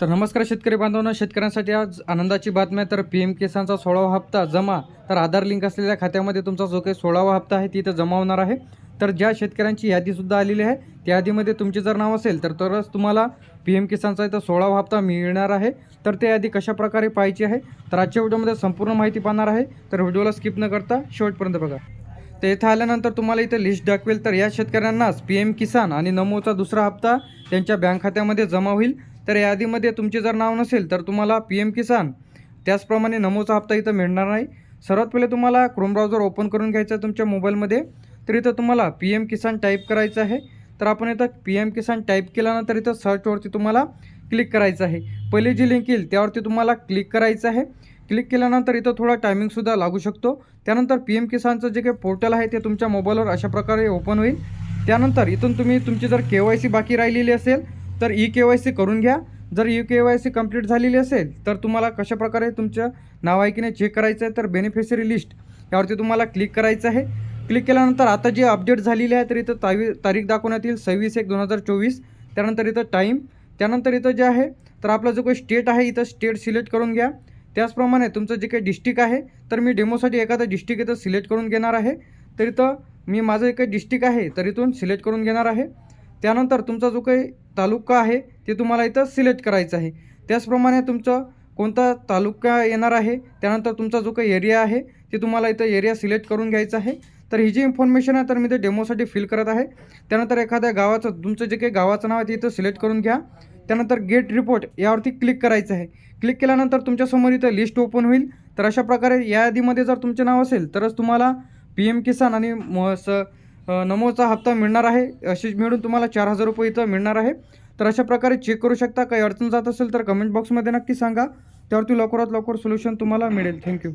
तर नमस्कार शेतकरी बांधवांना शेतकऱ्यांसाठी आज आनंदाची बातमी आहे. तर पी एम किसानचा सोळावा हप्ता जमा तर आधार लिंक असलेल्या खात्यामध्ये तुमचा जो काही सोळावा हप्ता आहे तिथं जमा होणार आहे. तर ज्या शेतकऱ्यांची यादीसुद्धा आलेली आहे त्या यादीमध्ये तुमचे जर नाव असेल तर तरच तुम्हाला पी एम किसानचा इथं सोळावा हप्ता मिळणार आहे. तर ते यादी कशा प्रकारे पाहायची आहे तर आजच्या व्हिडिओमध्ये संपूर्ण माहिती पाहणार आहे. तर व्हिडिओला स्किप न करता शेवटपर्यंत बघा. तर इथं आल्यानंतर तुम्हाला इथं लिस्ट दाखवेल तर या शेतकऱ्यांनाच पी एम किसान आणि नमोचा दुसरा हप्ता त्यांच्या बँक खात्यामध्ये जमा होईल. तर यादीमध्ये तुमचे जर नाव नसेल तर तुम्हाला पी एम किसान त्याचप्रमाणे नमोचा हप्ता इथं मिळणार नाही. सर्वात पहिले तुम्हाला क्रोम ब्राउझर ओपन करून घ्यायचं आहे तुमच्या मोबाईलमध्ये. तर इथं तुम्हाला पी एम किसान टाईप करायचं आहे. तर आपण इथं पी एम किसान टाईप केल्यानंतर इथं सर्चवरती तुम्हाला क्लिक करायचं आहे. पहिली जी लिंक येईल त्यावरती तुम्हाला क्लिक करायचं आहे. क्लिक केल्यानंतर इथं थोडा टायमिंगसुद्धा लागू शकतो. त्यानंतर पी एम किसानचं जे काही पोर्टल आहे ते तुमच्या मोबाईलवर अशा प्रकारे ओपन होईल. त्यानंतर इथून तुम्ही तुमची जर के वाय सी बाकी राहिलेली असेल तर ई के वाय सी करून घ्या. जर E K Y C complete झालेली असेल तर तुम्हाला कशा प्रकारे तुमचं नाव आहे की नाही चेक करायचं आहे तर बेनिफिशरी लिस्ट यावरती तुम्हाला क्लिक करायचं आहे. क्लिक केल्यानंतर आता जी अपडेट झालेली आहे तर इथं तावी तारीख दाखवण्यात येईल सव्वीस एक दोन हजार चोवीस. त्यानंतर इथं टाईम त्यानंतर इथं जे आहे तर आपला जो काही स्टेट आहे इथं स्टेट सिलेक्ट करून घ्या. त्याचप्रमाणे तुमचं जे काही डिस्ट्रिक्ट आहे तर मी डेमोसाठी एखादं डिस्ट्रिक्ट इथं सिलेक्ट करून घेणार आहे. तर इथं मी माझं एक डिस्ट्रिक्ट आहे तर इथून सिलेक्ट करून घेणार आहे. त्यानंतर तुमचा जो काही तालुका आहे ते तुम्हाला इथं सिलेक्ट करायचं आहे. त्याचप्रमाणे तुमचं कोणता तालुका येणार आहे त्यानंतर तुमचा जो काही एरिया आहे ते तुम्हाला इथं एरिया सिलेक्ट करून घ्यायचा आहे. तर ही जी इन्फॉर्मेशन आहे तर मी ते डेमोसाठी फिल करत आहे. त्यानंतर एखाद्या गावाचं तुमचं जे काही गावाचं नाव आहे ते इथं सिलेक्ट करून घ्या. त्यानंतर गेट रिपोर्ट यावरती क्लिक करायचं आहे. क्लिक केल्यानंतर तुमच्यासमोर इथं लिस्ट ओपन होईल. तर अशा प्रकारे या यादीमध्ये जर तुमचे नाव असेल तरच तुम्हाला पी एम किसान आणि म स नमोचा हप्ता मिळणार आहे. अशी मिळून तुम्हाला चार हजार रुपये इथं मिळणार आहे. तर अशा प्रकारे चेक करू शकता. काही अडचण जात असेल तर कमेंट बॉक्समध्ये नक्की सांगा. त्यावरती लवकरात लवकर सोल्युशन तुम्हाला मिळेल. थँक्यू